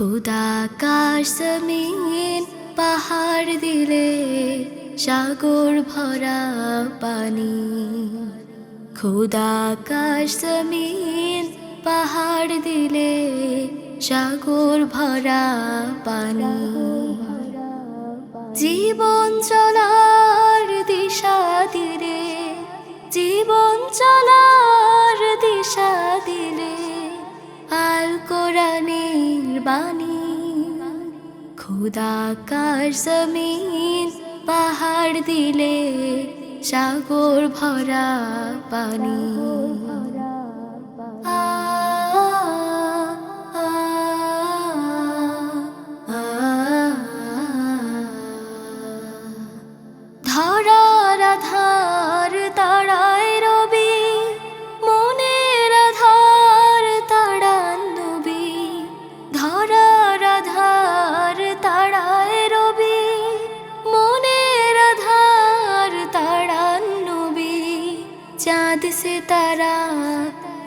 খুদা কাশ জমিন পাহাড় দিলে সাগর ভরা পানি। খুদা কাশ জমিন পাহাড় দিলে সাগর ভরা পানি। জীবন চলার দিশা দিলে, জীবন চলার দিশা দিলে, আল কোরআনের বাণী খুদা কার জমিন পাহাড় দিলে সাগর ভরা পানি। সে তারা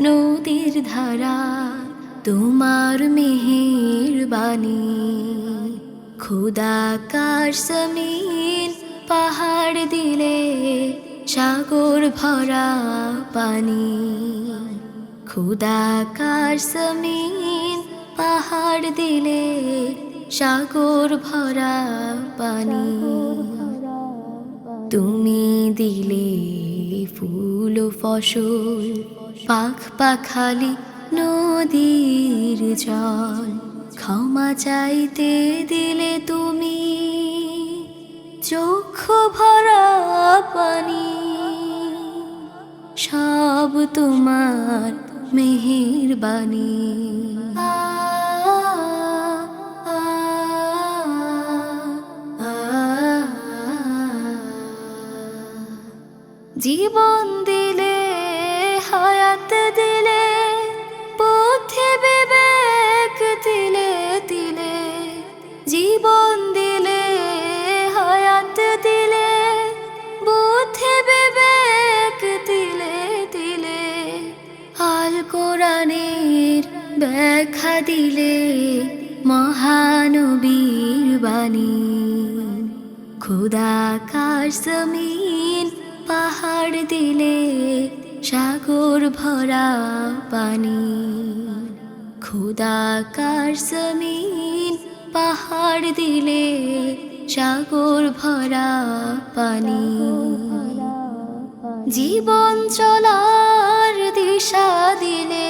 নদীর ধারা তোমার মেহের বাণী। খুদা কার পাহাড় দিলে সাগর ভরা পানি। খুদা কার জমিন পাহাড় দিলে সাগর ভরা পানি। তুমি দিলে ফুল ফসল, পাখ পাখালি নদীর জল। ক্ষমা চাইতে দিলে তুমি চক্ষু ভরা পানি। সব তোমার মেহেরবানি। জীবন দিলে, হায়াত দিলে বুদ্ধি বিবেক দিলে দিলে, জীবন দিলে, হায়াত দিলে বুদ্ধি বিবেক দিলে দিলে আল কোরআনের ব্যাখ্যা দিলে মহানবীর বাণী। খুদা জমিন পাহাড় দিলে সাগর ভরা পানি। খুদা কার জমিন পাহাড় দিলে সাগর ভরা পানি। জীবন চলার দিশা দিলে,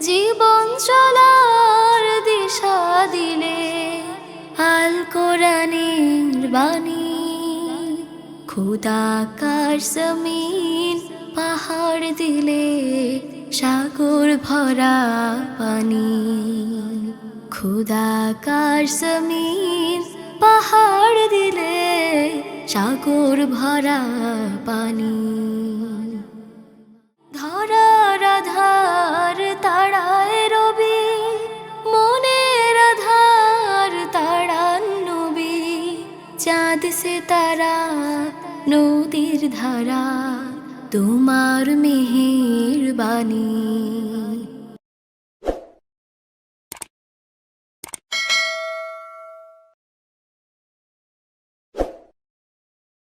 জীবন চলার দিশা দিলে, আল কোরআনের বাণী খুদা কার জমিন, পাহাড় দিলে সাগর ভরা পানি। খুদা কার জমিন, পাহাড় দিলে সাগর ভরা পানি। ধরার আধার তাড়ায় রবি, মনের আধার তাড়ান নবী। চাঁদ সে তারা নদীর ধারা তোমার মেহের বাণী।